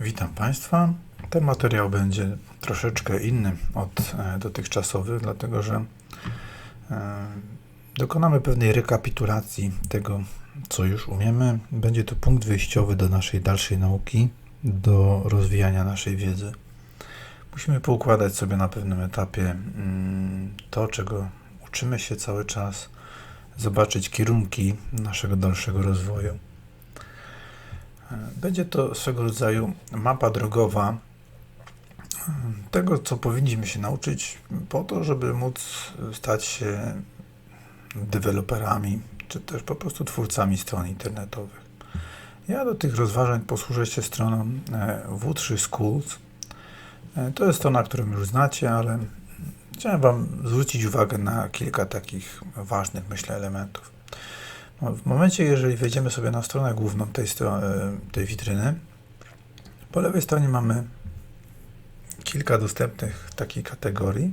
Witam Państwa. Ten materiał będzie troszeczkę inny od e, dotychczasowych, dlatego że e, dokonamy pewnej rekapitulacji tego, co już umiemy. Będzie to punkt wyjściowy do naszej dalszej nauki, do rozwijania naszej wiedzy. Musimy poukładać sobie na pewnym etapie mm, to, czego uczymy się cały czas, zobaczyć kierunki naszego dalszego rozwoju. Będzie to swego rodzaju mapa drogowa tego, co powinniśmy się nauczyć po to, żeby móc stać się deweloperami, czy też po prostu twórcami stron internetowych. Ja do tych rozważań posłużę się stroną e, W3 Schools. E, to jest strona, którą już znacie, ale chciałem Wam zwrócić uwagę na kilka takich ważnych, myślę, elementów. No, w momencie, jeżeli wejdziemy sobie na stronę główną tej, tej witryny, po lewej stronie mamy kilka dostępnych takich kategorii.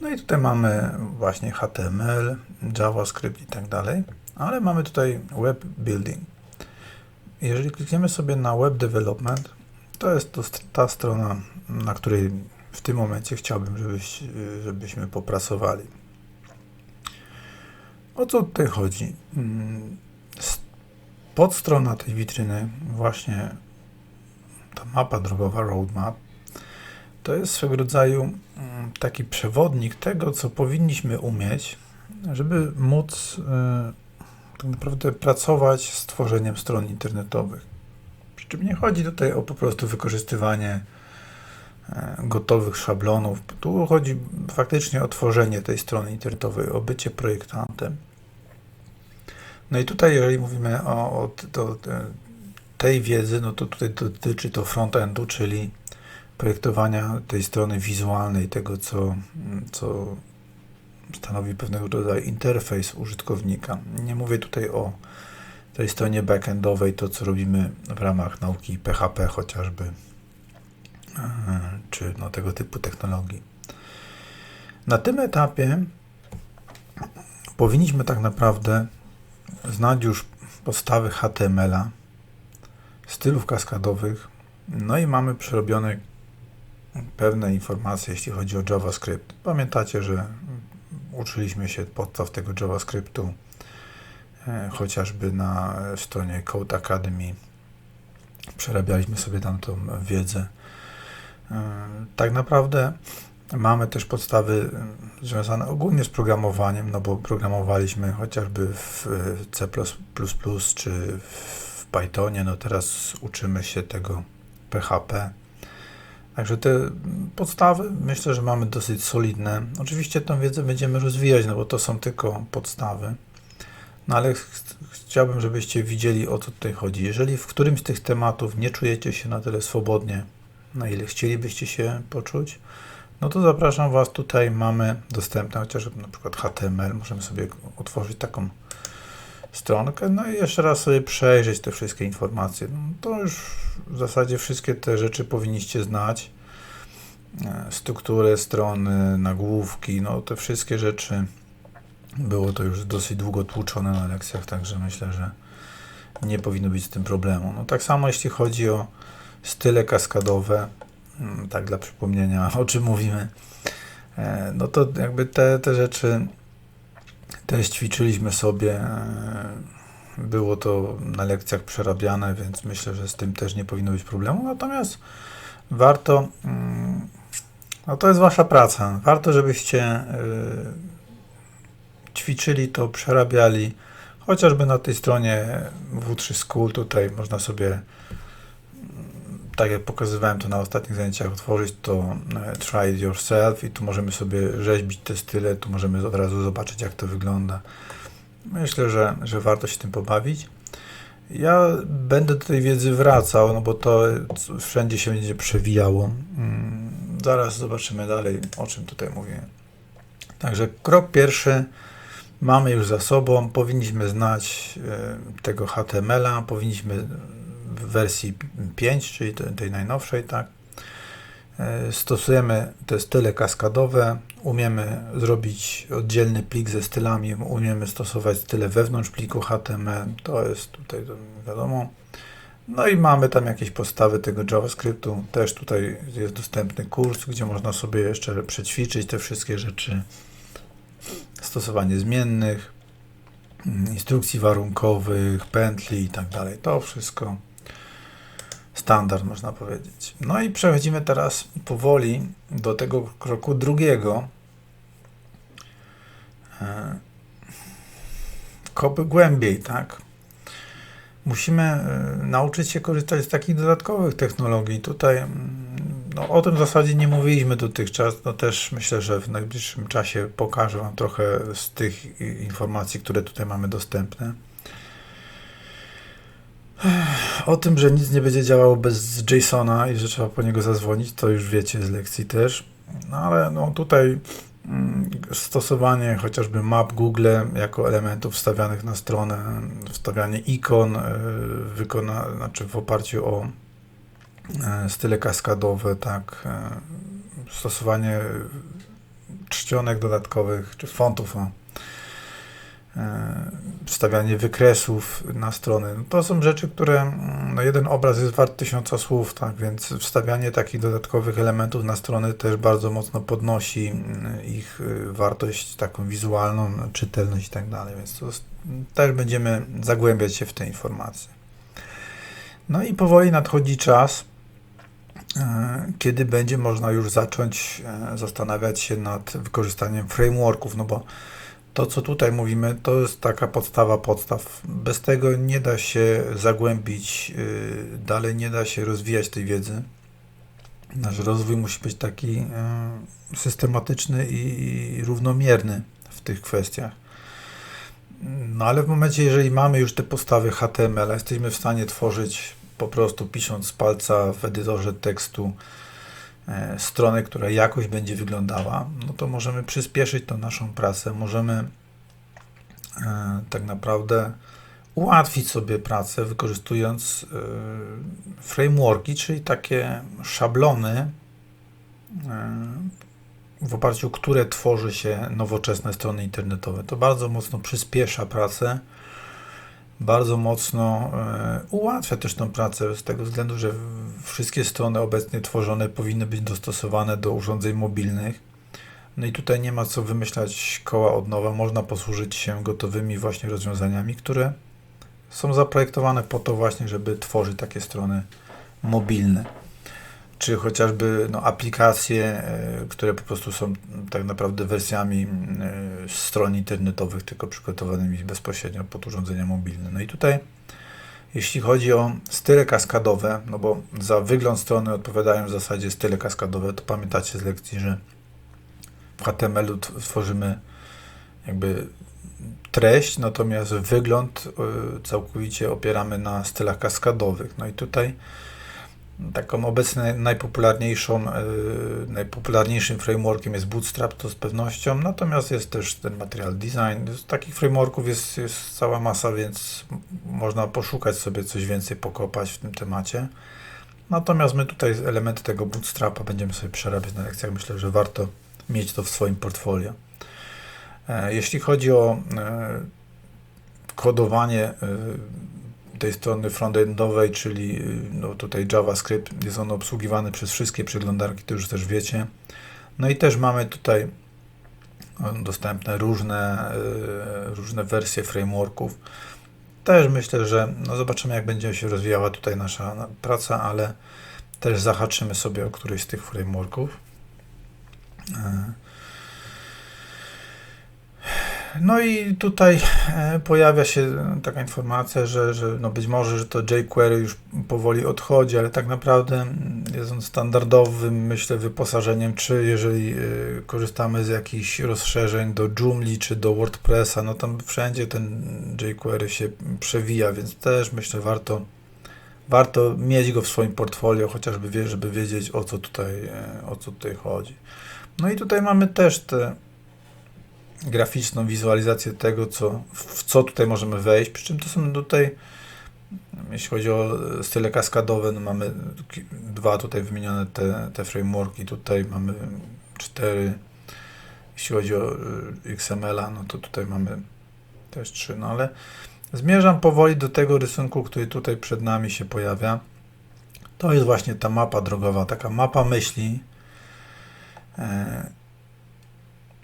No i tutaj mamy właśnie HTML, JavaScript i tak dalej, ale mamy tutaj Web Building. Jeżeli klikniemy sobie na Web Development, to jest to ta strona, na której w tym momencie chciałbym, żebyś, żebyśmy popracowali. O co tutaj chodzi? Mm, podstrona tej witryny, właśnie ta mapa drogowa, roadmap, to jest swego rodzaju mm, taki przewodnik tego, co powinniśmy umieć, żeby móc e, tak naprawdę pracować z tworzeniem stron internetowych. Przy czym nie chodzi tutaj o po prostu wykorzystywanie e, gotowych szablonów. Tu chodzi faktycznie o tworzenie tej strony internetowej, o bycie projektantem. No i tutaj, jeżeli mówimy o, o to, tej wiedzy, no to tutaj dotyczy to frontendu, czyli projektowania tej strony wizualnej, tego co, co stanowi pewnego rodzaju interfejs użytkownika. Nie mówię tutaj o tej stronie backendowej, to co robimy w ramach nauki PHP chociażby, e, czy no, tego typu technologii. Na tym etapie powinniśmy tak naprawdę znać już podstawy HTML-a, stylów kaskadowych, no i mamy przerobione pewne informacje, jeśli chodzi o JavaScript. Pamiętacie, że uczyliśmy się podstaw tego JavaScriptu e, chociażby na stronie Code Academy. Przerabialiśmy sobie tam tą wiedzę. E, tak naprawdę Mamy też podstawy e, związane ogólnie z programowaniem, no bo programowaliśmy chociażby w C czy w Pythonie, no teraz uczymy się tego PHP. Także te podstawy myślę, że mamy dosyć solidne. Oczywiście tę wiedzę będziemy rozwijać, no bo to są tylko podstawy. No ale ch chciałbym, żebyście widzieli o co tutaj chodzi. Jeżeli w którymś z tych tematów nie czujecie się na tyle swobodnie, na ile chcielibyście się poczuć, no to zapraszam Was, tutaj mamy dostępne chociażby na przykład HTML, możemy sobie otworzyć taką stronkę, no i jeszcze raz sobie przejrzeć te wszystkie informacje. No to już w zasadzie wszystkie te rzeczy powinniście znać. E, strukturę strony, nagłówki, no te wszystkie rzeczy było to już dosyć długo tłuczone na lekcjach, także myślę, że nie powinno być z tym problemu. No tak samo jeśli chodzi o style kaskadowe, tak dla przypomnienia, o czym mówimy, e, no to jakby te, te rzeczy też ćwiczyliśmy sobie. E, było to na lekcjach przerabiane, więc myślę, że z tym też nie powinno być problemu. Natomiast warto, mm, no to jest wasza praca. Warto, żebyście e, ćwiczyli to, przerabiali, chociażby na tej stronie W3 School. Tutaj można sobie tak jak pokazywałem to na ostatnich zajęciach, otworzyć to e, try it yourself i tu możemy sobie rzeźbić te style, tu możemy od razu zobaczyć jak to wygląda. Myślę, że, że warto się tym pobawić. Ja będę do tej wiedzy wracał, no bo to wszędzie się będzie przewijało. Mm, zaraz zobaczymy dalej, o czym tutaj mówię. Także krok pierwszy mamy już za sobą. Powinniśmy znać e, tego HTML-a, powinniśmy w wersji 5, czyli tej najnowszej, tak. E, stosujemy te style kaskadowe, umiemy zrobić oddzielny plik ze stylami, umiemy stosować style wewnątrz pliku HTML, to jest tutaj wiadomo. No i mamy tam jakieś podstawy tego JavaScriptu. Też tutaj jest dostępny kurs, gdzie można sobie jeszcze przećwiczyć te wszystkie rzeczy. Stosowanie zmiennych, mm, instrukcji warunkowych, pętli i tak dalej. To wszystko standard, można powiedzieć. No i przechodzimy teraz powoli do tego kroku drugiego. E, Kopy głębiej, tak? Musimy e, nauczyć się korzystać z takich dodatkowych technologii. Tutaj mm, no, o tym w zasadzie nie mówiliśmy dotychczas. No też myślę, że w najbliższym czasie pokażę Wam trochę z tych informacji, które tutaj mamy dostępne. O tym, że nic nie będzie działało bez JSONa i że trzeba po niego zadzwonić, to już wiecie z lekcji też. No ale no tutaj mm, stosowanie chociażby map Google jako elementów wstawianych na stronę, wstawianie ikon y, wykona, znaczy w oparciu o y, style kaskadowe, tak, y, stosowanie czcionek dodatkowych czy fontów. No E, wstawianie wykresów na strony. No to są rzeczy, które mm, no jeden obraz jest wart tysiąca słów, tak więc wstawianie takich dodatkowych elementów na strony też bardzo mocno podnosi mm, ich y, wartość taką wizualną, czytelność i tak dalej, więc to też będziemy zagłębiać się w te informacje. No i powoli nadchodzi czas, e, kiedy będzie można już zacząć e, zastanawiać się nad wykorzystaniem frameworków, no bo to, co tutaj mówimy, to jest taka podstawa podstaw. Bez tego nie da się zagłębić, yy, dalej nie da się rozwijać tej wiedzy. Nasz rozwój musi być taki yy, systematyczny i równomierny w tych kwestiach. No ale w momencie, jeżeli mamy już te podstawy HTML, jesteśmy w stanie tworzyć po prostu pisząc z palca w edytorze tekstu stronę, która jakoś będzie wyglądała, no to możemy przyspieszyć tą naszą pracę, możemy e, tak naprawdę ułatwić sobie pracę, wykorzystując e, frameworki, czyli takie szablony, w oparciu o które tworzy się nowoczesne strony internetowe. To bardzo mocno przyspiesza pracę bardzo mocno e, ułatwia też tą pracę z tego względu, że wszystkie strony obecnie tworzone powinny być dostosowane do urządzeń mobilnych. No i tutaj nie ma co wymyślać koła od nowa, można posłużyć się gotowymi właśnie rozwiązaniami, które są zaprojektowane po to właśnie, żeby tworzyć takie strony mobilne czy chociażby no, aplikacje, e, które po prostu są tak naprawdę wersjami e, stron internetowych, tylko przygotowanymi bezpośrednio pod urządzenia mobilne. No i tutaj, jeśli chodzi o style kaskadowe, no bo za wygląd strony odpowiadają w zasadzie style kaskadowe, to pamiętacie z lekcji, że w HTML-u tworzymy jakby treść, natomiast wygląd e, całkowicie opieramy na stylach kaskadowych. No i tutaj Taką obecnie najpopularniejszą, yy, najpopularniejszym frameworkiem jest Bootstrap, to z pewnością, natomiast jest też ten Material Design. Takich frameworków jest, jest cała masa, więc można poszukać sobie coś więcej, pokopać w tym temacie. Natomiast my tutaj elementy tego Bootstrapa będziemy sobie przerabiać na lekcjach. Myślę, że warto mieć to w swoim portfolio. E, jeśli chodzi o e, kodowanie e, tej strony frontendowej, czyli y, no tutaj JavaScript, jest on obsługiwany przez wszystkie przeglądarki, to już też wiecie. No i też mamy tutaj dostępne różne, y, różne wersje frameworków. Też myślę, że no zobaczymy, jak będzie się rozwijała tutaj nasza praca, ale też zahaczymy sobie o któryś z tych frameworków. No i tutaj e, pojawia się taka informacja, że, że no być może, że to jQuery już powoli odchodzi, ale tak naprawdę jest on standardowym, myślę, wyposażeniem, czy jeżeli e, korzystamy z jakichś rozszerzeń do Joomla czy do WordPressa, no tam wszędzie ten jQuery się przewija, więc też myślę, warto warto mieć go w swoim portfolio, chociażby wie, żeby wiedzieć o co tutaj, e, o co tutaj chodzi. No i tutaj mamy też te graficzną wizualizację tego, co, w co tutaj możemy wejść, przy czym to są tutaj, jeśli chodzi o style kaskadowe, no mamy dwa tutaj wymienione te, te frameworki, tutaj mamy cztery, jeśli chodzi o y, XML-a, no to tutaj mamy też trzy, no ale Zmierzam powoli do tego rysunku, który tutaj przed nami się pojawia. To jest właśnie ta mapa drogowa, taka mapa myśli. e,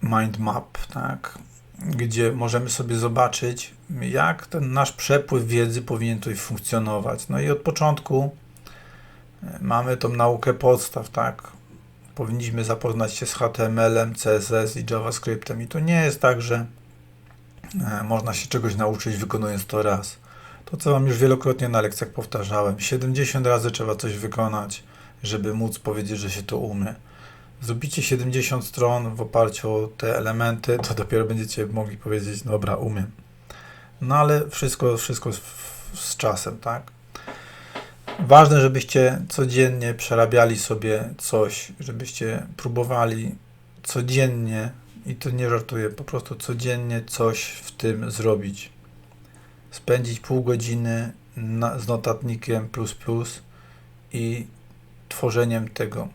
Mind map, tak? Gdzie możemy sobie zobaczyć, jak ten nasz przepływ wiedzy powinien tutaj funkcjonować. No i od początku e, mamy tą naukę podstaw, tak? Powinniśmy zapoznać się z HTML-em, CSS i JavaScriptem. I to nie jest tak, że e, można się czegoś nauczyć wykonując to raz. To, co Wam już wielokrotnie na lekcjach powtarzałem. 70 razy trzeba coś wykonać, żeby móc powiedzieć, że się to umie. Zrobicie 70 stron w oparciu o te elementy, to dopiero będziecie mogli powiedzieć, dobra, umiem. No ale wszystko, wszystko z, z czasem, tak? Ważne, żebyście codziennie przerabiali sobie coś, żebyście próbowali codziennie, i to nie żartuję, po prostu codziennie coś w tym zrobić. Spędzić pół godziny na, z notatnikiem plus plus i tworzeniem tego.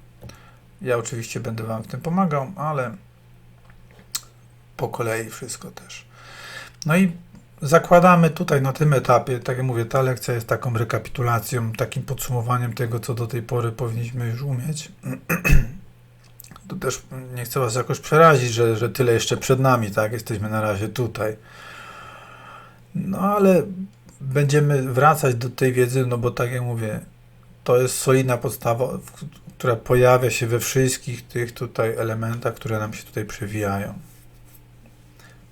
Ja oczywiście będę Wam w tym pomagał, ale po kolei wszystko też. No i zakładamy tutaj na tym etapie, tak jak mówię, ta lekcja jest taką rekapitulacją, takim podsumowaniem tego, co do tej pory powinniśmy już umieć. To też nie chcę Was jakoś przerazić, że, że tyle jeszcze przed nami, tak? Jesteśmy na razie tutaj. No ale będziemy wracać do tej wiedzy, no bo tak jak mówię, to jest solidna podstawa, która pojawia się we wszystkich tych tutaj elementach, które nam się tutaj przewijają.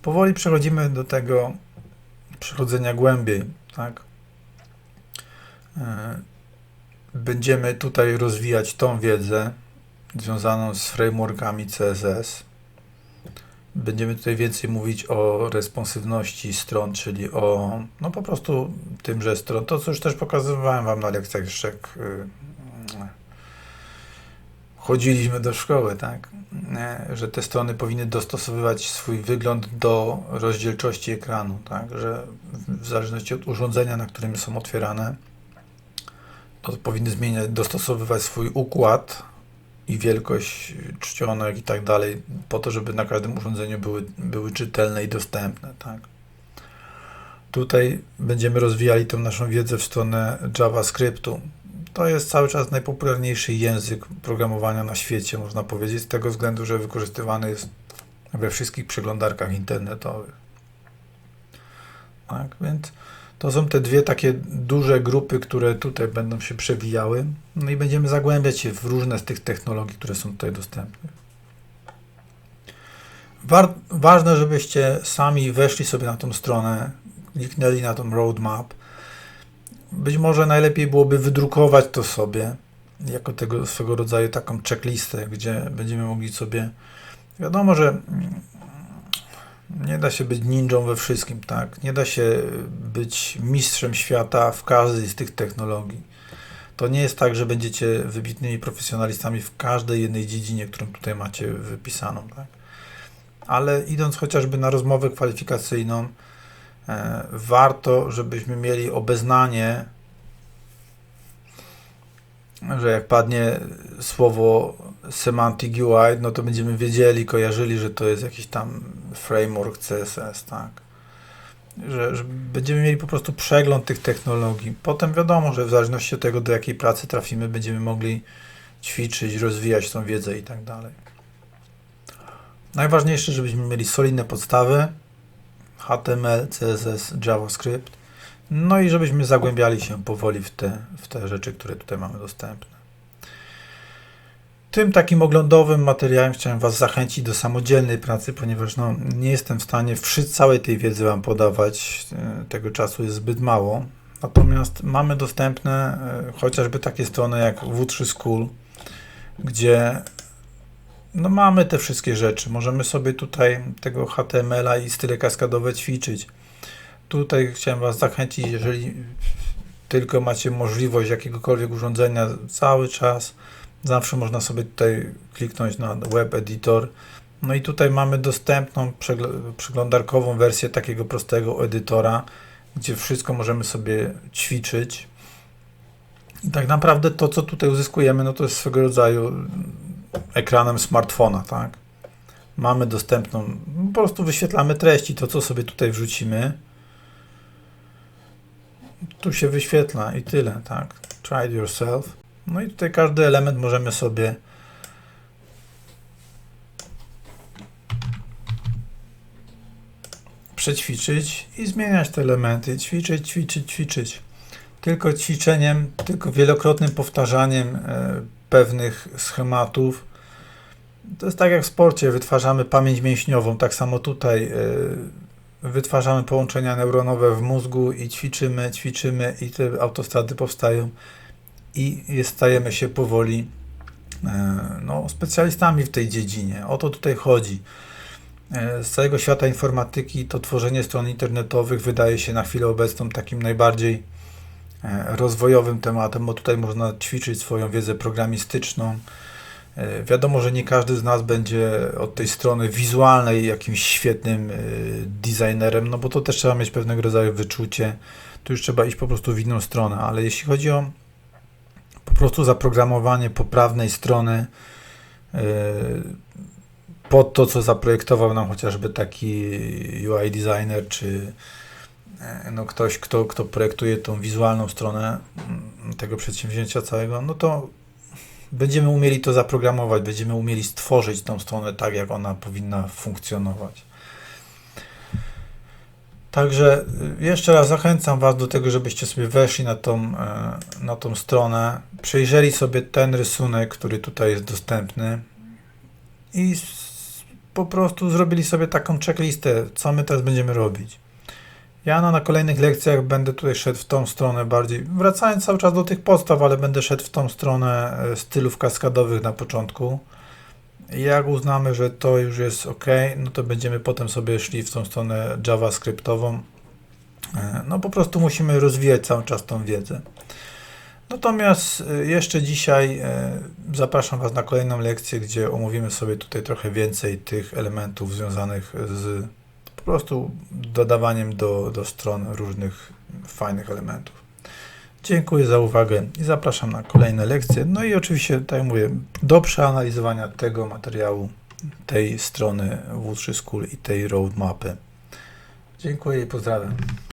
Powoli przechodzimy do tego przechodzenia głębiej, tak? E, Będziemy tutaj rozwijać tą wiedzę związaną z frameworkami CSS. Będziemy tutaj więcej mówić o responsywności stron, czyli o no po prostu tym, że stron, to co już też pokazywałem Wam na lekcjach y, chodziliśmy do szkoły, tak? Że te strony powinny dostosowywać swój wygląd do rozdzielczości ekranu, tak? Że w- zależności od urządzenia, na którym są otwierane, powinny zmieniać, dostosowywać swój układ i wielkość czcionek i tak dalej, po to, żeby na każdym urządzeniu były, były czytelne i dostępne, tak? Tutaj będziemy rozwijali tą naszą wiedzę w stronę JavaScriptu. To jest cały czas najpopularniejszy język programowania na świecie, można powiedzieć, z tego względu, że wykorzystywany jest we wszystkich przeglądarkach internetowych. Tak, więc to są te dwie takie duże grupy, które tutaj będą się przewijały. No i będziemy zagłębiać się w różne z tych technologii, które są tutaj dostępne. Ważne, żebyście sami weszli sobie na tą stronę, kliknęli na tą roadmap. Być może najlepiej byłoby wydrukować to sobie jako tego swego rodzaju taką checklistę, gdzie będziemy mogli sobie. Wiadomo, że mm, nie da się być ninją we wszystkim, tak? Nie da się być mistrzem świata w każdej z tych technologii. To nie jest tak, że będziecie wybitnymi profesjonalistami w każdej jednej dziedzinie, którą tutaj macie wypisaną, tak? Ale idąc chociażby na rozmowę kwalifikacyjną, warto, żebyśmy mieli obeznanie, że jak padnie słowo semantic UI, no to będziemy wiedzieli, kojarzyli, że to jest jakiś tam framework CSS, tak? Że, że będziemy mieli po prostu przegląd tych technologii. Potem wiadomo, że w zależności od tego, do jakiej pracy trafimy, będziemy mogli ćwiczyć, rozwijać tą wiedzę i tak dalej. Najważniejsze, żebyśmy mieli solidne podstawy HTML, CSS, JavaScript, no i żebyśmy zagłębiali się powoli w te, w te rzeczy, które tutaj mamy dostępne. Tym takim oglądowym materiałem chciałem Was zachęcić do samodzielnej pracy, ponieważ no, nie jestem w stanie wszy całej tej wiedzy Wam podawać. e, Tego czasu jest zbyt mało. Natomiast mamy dostępne e, chociażby takie strony jak W3 School, gdzie no, mamy te wszystkie rzeczy. Możemy sobie tutaj tego HTML-a i style kaskadowe ćwiczyć. Tutaj chciałem Was zachęcić, jeżeli tylko macie możliwość jakiegokolwiek urządzenia cały czas, zawsze można sobie tutaj kliknąć na Web Editor. No i tutaj mamy dostępną przegl- przeglądarkową wersję takiego prostego edytora, gdzie wszystko możemy sobie ćwiczyć. I tak naprawdę to, co tutaj uzyskujemy, no to jest swego rodzaju ekranem smartfona, tak? Mamy dostępną, po prostu wyświetlamy treści, to co sobie tutaj wrzucimy. tu się wyświetla i tyle, tak? Try it yourself. No i tutaj każdy element możemy sobie przećwiczyć i zmieniać te elementy, ćwiczyć, ćwiczyć, ćwiczyć. Tylko ćwiczeniem, tylko wielokrotnym powtarzaniem e, pewnych schematów. To jest tak jak w sporcie, wytwarzamy pamięć mięśniową, tak samo tutaj e, wytwarzamy połączenia neuronowe w mózgu i ćwiczymy, ćwiczymy i te autostrady powstają i stajemy się powoli e, no, specjalistami w tej dziedzinie. O to tutaj chodzi. Z całego świata informatyki to tworzenie stron internetowych wydaje się na chwilę obecną takim najbardziej rozwojowym tematem, bo tutaj można ćwiczyć swoją wiedzę programistyczną. E, Wiadomo, że nie każdy z nas będzie od tej strony wizualnej jakimś świetnym e, designerem, no bo to też trzeba mieć pewnego rodzaju wyczucie. Tu już trzeba iść po prostu w inną stronę, ale jeśli chodzi o po prostu zaprogramowanie poprawnej strony e, pod to, co zaprojektował nam chociażby taki UI designer, czy e, no ktoś, kto, kto projektuje tą wizualną stronę mm, tego przedsięwzięcia całego, no to będziemy umieli to zaprogramować, będziemy umieli stworzyć tą stronę tak, jak ona powinna funkcjonować. Także y, jeszcze raz zachęcam Was do tego, żebyście sobie weszli na tą, e, na tą stronę, przejrzeli sobie ten rysunek, który tutaj jest dostępny i po prostu zrobili sobie taką checklistę, co my teraz będziemy robić. Ja no, na kolejnych lekcjach będę tutaj szedł w tą stronę bardziej, wracając cały czas do tych podstaw, ale będę szedł w tą stronę e, stylów kaskadowych na początku. Jak uznamy, że to już jest ok, no to będziemy potem sobie szli w tą stronę JavaScriptową. E, No po prostu musimy rozwijać cały czas tą wiedzę. Natomiast e, jeszcze dzisiaj zapraszam Was na kolejną lekcję, gdzie omówimy sobie tutaj trochę więcej tych elementów związanych z po prostu dodawaniem do, do stron różnych fajnych elementów. Dziękuję za uwagę i zapraszam na kolejne lekcje. No i oczywiście, tak jak mówię, do przeanalizowania tego materiału, tej strony W3 School i tej roadmapy. Dziękuję i pozdrawiam.